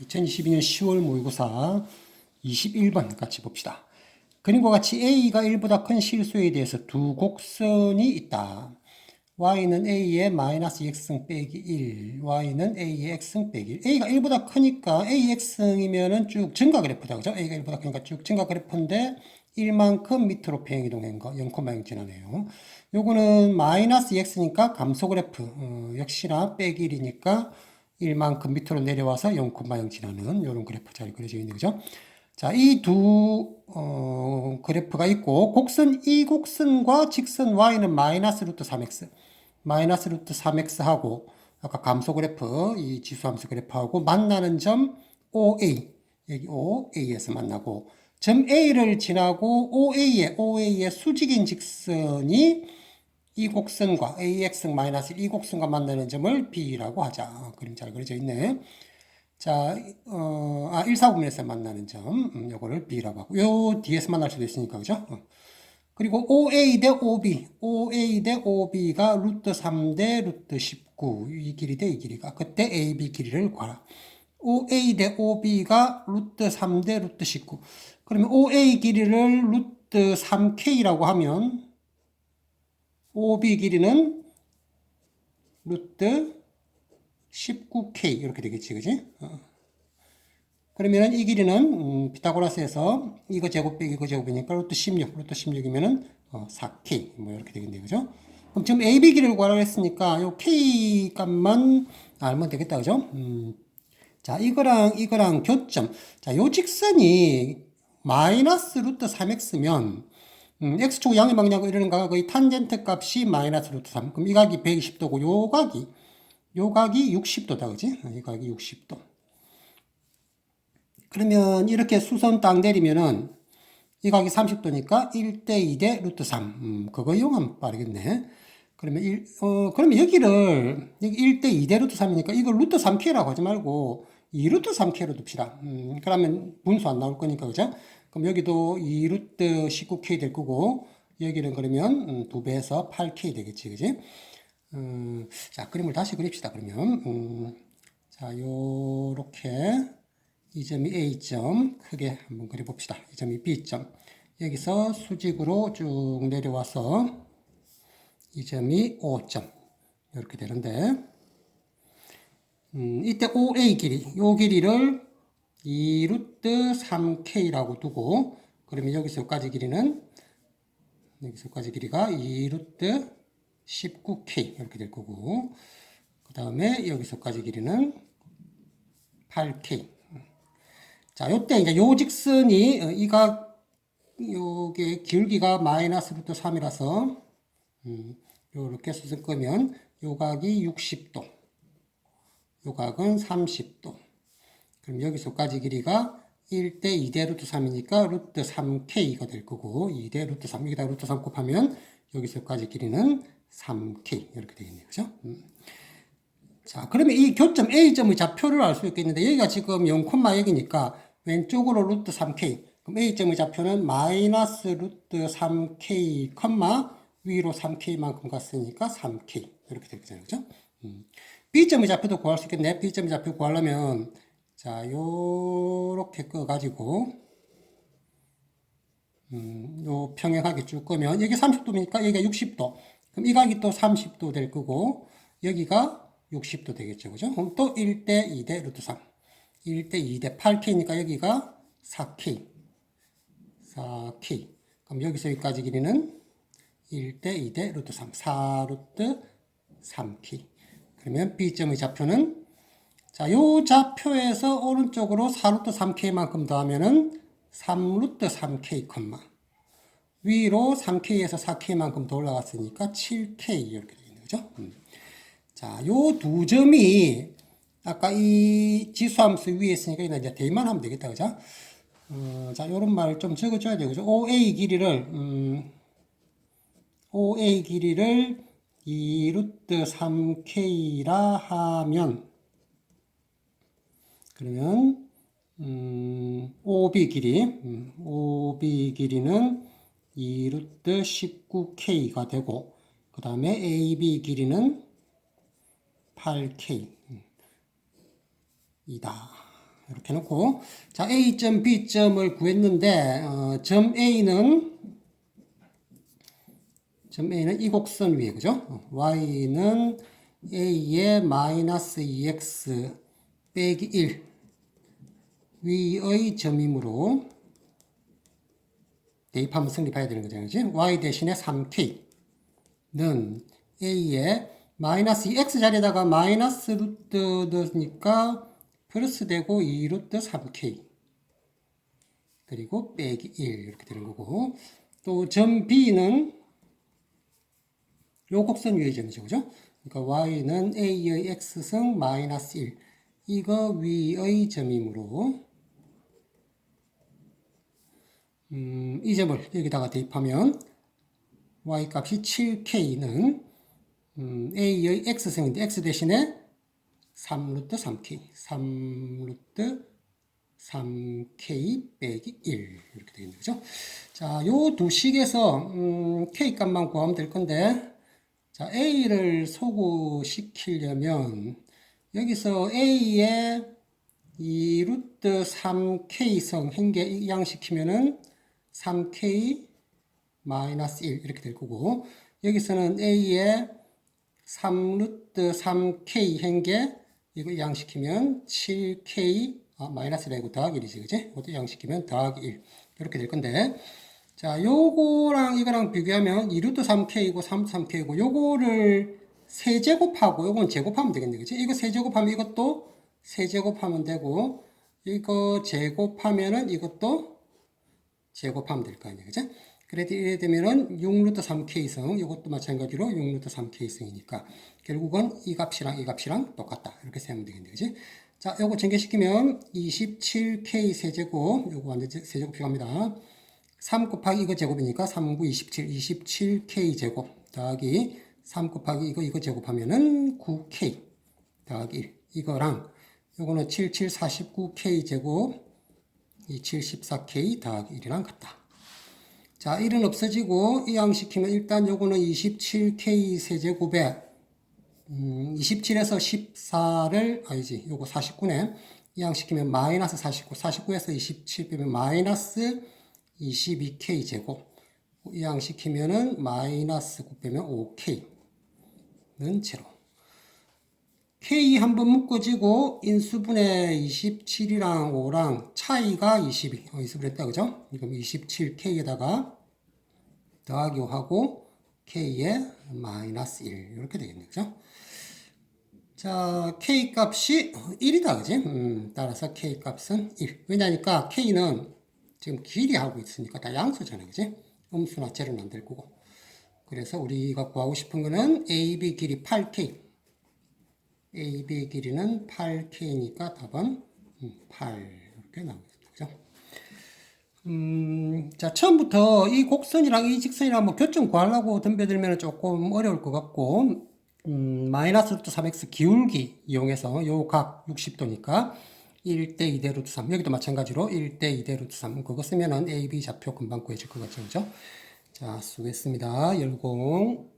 2022년 10월 모의고사 21번 같이 봅시다. 그림과 같이 A가 1보다 큰 실수에 대해서 두 곡선이 있다. y는 a의 마이너스 x승 빼기 1, y는 a의 x승 빼기 1. a가 1보다 크니까 a x승이면은 쭉 증가 그래프다. 그죠? a가 1보다 크니까 쭉 증가 그래프인데 1만큼 밑으로 평행 이동한 거 0,0 지나네요. 요거는 마이너스 x니까 감소 그래프. 어, 역시나 빼기 1이니까 1만큼 밑으로 내려와서 0,0 지나는 이런 그래프 잘 그려져 있는 거죠. 자, 이두 어, 그래프가 있고 곡선 이 곡선과 직선 y는 마이너스 루트 3x 마이너스 루트 3x하고 아까 감소 그래프 이 지수함수 그래프하고 만나는 점 OA 여기 OA에서 만나고 점 A를 지나고 OA의 OA의 수직인 직선이 이 곡선과 AX 마이너스 이 곡선과 만나는 점을 B라고 하자. 그림 잘 그려져 있네. 자, 어, 아, 1사분면에서 만나는 점, 음, 요거를 B라고 하고, 요 뒤에서 만날 수도 있으니까, 그죠? 어. 그리고 OA 대 OB, OA 대 OB가 루트 3 대 루트 19, 이 길이 대 이 길이가, 그때 AB 길이를 구하라. OA 대 OB가 루트 3 대 루트 19. 그러면 OA 길이를 루트 3K라고 하면, OB 길이는 루트 19K 이렇게 되겠지, 그지? 어. 그러면은 이 길이는 음, 피타고라스에서 이거 제곱 빼기 이거 제곱이니까 루트 16, 루트 16이면은 어, 4K 뭐 이렇게 되겠네요, 그죠? 그럼 지금 AB 길이를 구하라고 했으니까 요 K 값만 알면 되겠다, 그죠? 음. 자, 이거랑 이거랑 교점. 자, 요 직선이 마이너스 루트 3x면 음, x축 양의 방향하고 이러는 거의 탄젠트 값이 마이너스 루트 3. 그럼 이 각이 120도고 요 각이 요 각이 60도다, 그지? 이 각이 60도. 그러면 이렇게 수선 딱 내리면은 이 각이 30도니까 1대 2대 루트 3. 음, 그거 이용하면 빠르겠네. 그러면 1, 어, 그러면 여기를, 여기 1대 2대 루트 3이니까 이걸 루트 3K라고 하지 말고 2루트 3K로 둡시다. 음, 그러면 분수 안 나올 거니까, 그죠? 그럼 여기도 2루트 19K 될 거고, 여기는 그러면 음, 2배에서 8K 되겠지, 그지? 음, 자, 그림을 다시 그립시다, 그러면. 음, 자, 요렇게 이 점이 A점 크게 한번 그려봅시다. 이 점이 B점. 여기서 수직으로 쭉 내려와서 이 점이 O점. 이렇게 되는데, 음, 이때 OA 길이, 요 길이를 2루트 3K라고 두고, 그러면 여기서 여기까지 길이는, 여기서 여기까지 길이가 2루트 19K 이렇게 될 거고, 그 다음에 여기서까지 길이는 8K. 자, 요때 이제 요 직선이, 어, 이가, 요게 길기가 마이너스 루트 3이라서, 음, 요렇게 수선 끄면, 요 각이 60도. 요 각은 30도. 그럼 여기서까지 길이가 1대 2대 루트 3이니까 루트 3K가 될 거고 2대 루트 3 여기다 루트 3 곱하면 여기서까지 길이는 3K 이렇게 되겠네요. 그죠? 음. 자, 그러면 이 교점 A점의 좌표를 알 수 있겠는데 여기가 지금 0,6이니까 왼쪽으로 루트 3K 그럼 A점의 좌표는 마이너스 루트 3K, 위로 3K만큼 갔으니까 3K 이렇게 되겠잖아요. 그죠? 음. B점의 좌표도 구할 수 있겠네. B점의 좌표 구하려면 자, 요렇게 꺼가지고 음, 요 평행하게 쭉 끄면 여기 30도니까 여기가 60도. 그럼 이 각이 또 30도 될 거고 여기가 60도 되겠죠. 그죠? 그럼 또 1대 2대 루트 3. 1대 2대 8K니까 여기가 4K. 4K. 그럼 여기서 여기까지 길이는 1대 2대 루트 3. 4루트 3K. 그러면 B점의 좌표는 자, 요 좌표에서 오른쪽으로 4루트 3K만큼 더하면은 3루트 3K, 위로 3K에서 4K만큼 더 올라갔으니까 7K 이렇게 되겠네요. 그죠? 음. 자, 요 두 점이 아까 이 지수함수 위에 있으니까 이제 대입만 하면 되겠다. 그죠? 어, 자, 요런 말 좀 적어줘야. 그죠? OA 길이를, 음, OA 길이를 2루트 3K라 하면, 그러면, 음, OB 길이, 음, OB 길이는 2루트 19K가 되고, 그 다음에 AB 길이는 8K 이다. 이렇게 놓고 자 A점 B점을 구했는데 어, 점 A는 점 A는 이 곡선 위에 그죠? 어, Y는 A의 마이너스 2x 빼기 1 위의 점이므로 대입하면 성립해야 되는 거죠. 그지? Y 대신에 3K는 A의 마이너스 2x 자리에다가 마이너스 루트 넣으니까 플러스 되고 2 루트 3K 그리고 빼기 1 이렇게 되는 거고 또 점 B는 요 곡선 위의 점이죠. 그죠? 그러니까 Y는 A의 X승 마이너스 1 이거 위의 점이므로 음, 이 점을 여기다가 대입하면 y 값이 7k는 음, a의 x승인데 x 대신에 3루트 3k 3루트 3k 빼기 1 이렇게 되겠네요. 그죠? 자, 요 두 식에서 음, k 값만 구하면 될 건데 자, a를 소구시키려면 여기서 a의 이 루트 3k성 행계 이양시키면은 3k 마이너스 1 이렇게 될 거고 여기서는 a의 3루트 3k 행계 이거 양시키면 7k 아, 마이너스 1이고 더하기 1이지 그지? 이것도 양시키면 더하기 1 이렇게 될 건데 자 요거랑 이거랑 비교하면 2루트 3k이고 3 3k이고 요거를 세제곱하고 요건 제곱하면 되겠네 그지? 이거 세제곱하면 이것도 세제곱하면 되고 이거 제곱하면은 이것도 제곱하면 될 거 아니에요. 그죠? 그래도 이래 되면은 6루트 3K승, 이것도 마찬가지로 6루트 3K승이니까 결국은 이 값이랑 이 값이랑 똑같다. 이렇게 세면 되겠네. 그지? 자, 요거 전개시키면 27K 세제곱, 요거 완전 세제곱 필요합니다. 3 곱하기 이거 제곱이니까 3구 27, 27K 제곱 더하기 3 곱하기 이거 이거 제곱하면은 9K 더하기 1. 이거랑 요거는 77 49K 제곱 이 74K 더하기 1이랑 같다. 자, 1은 없어지고 이항시키면 일단 요거는 27K 세제곱에 음, 27에서 14를 아니지 요거 49네. 이항시키면 마이너스 49 49에서 27 빼면 마이너스 22K 제곱. 이항시키면은 마이너스 9 빼면 5K는 제로 K 한번 묶어지고 인수분해 27이랑 5랑 차이가 22. 어, 인수분해했다 그죠? 그럼 27K에다가 더하기 5하고 K에 마이너스 1 이렇게 되겠네 그죠? 자 K 값이 1이다 그지? 음, 따라서 K 값은 1. 왜냐니까 K는 지금 길이 하고 있으니까 다 양수잖아요 그지? 음수나 제로는 안 될 거고. 그래서 우리가 구하고 싶은 거는 AB 길이 8K. AB 길이는 8K니까 답은 8 이렇게 나오겠습니다. 그죠? 음, 자, 처음부터 이 곡선이랑 이 직선이랑 뭐 교점 구하려고 덤벼들면 조금 어려울 것 같고, 음, 마이너스 루트 3x 기울기 이용해서 요 각 60도니까 1대 2대 루트 3. 여기도 마찬가지로 1대 2대 루트 3. 그거 쓰면은 AB 좌표 금방 구해질 것 같죠. 그죠? 자, 수고했습니다. 열공.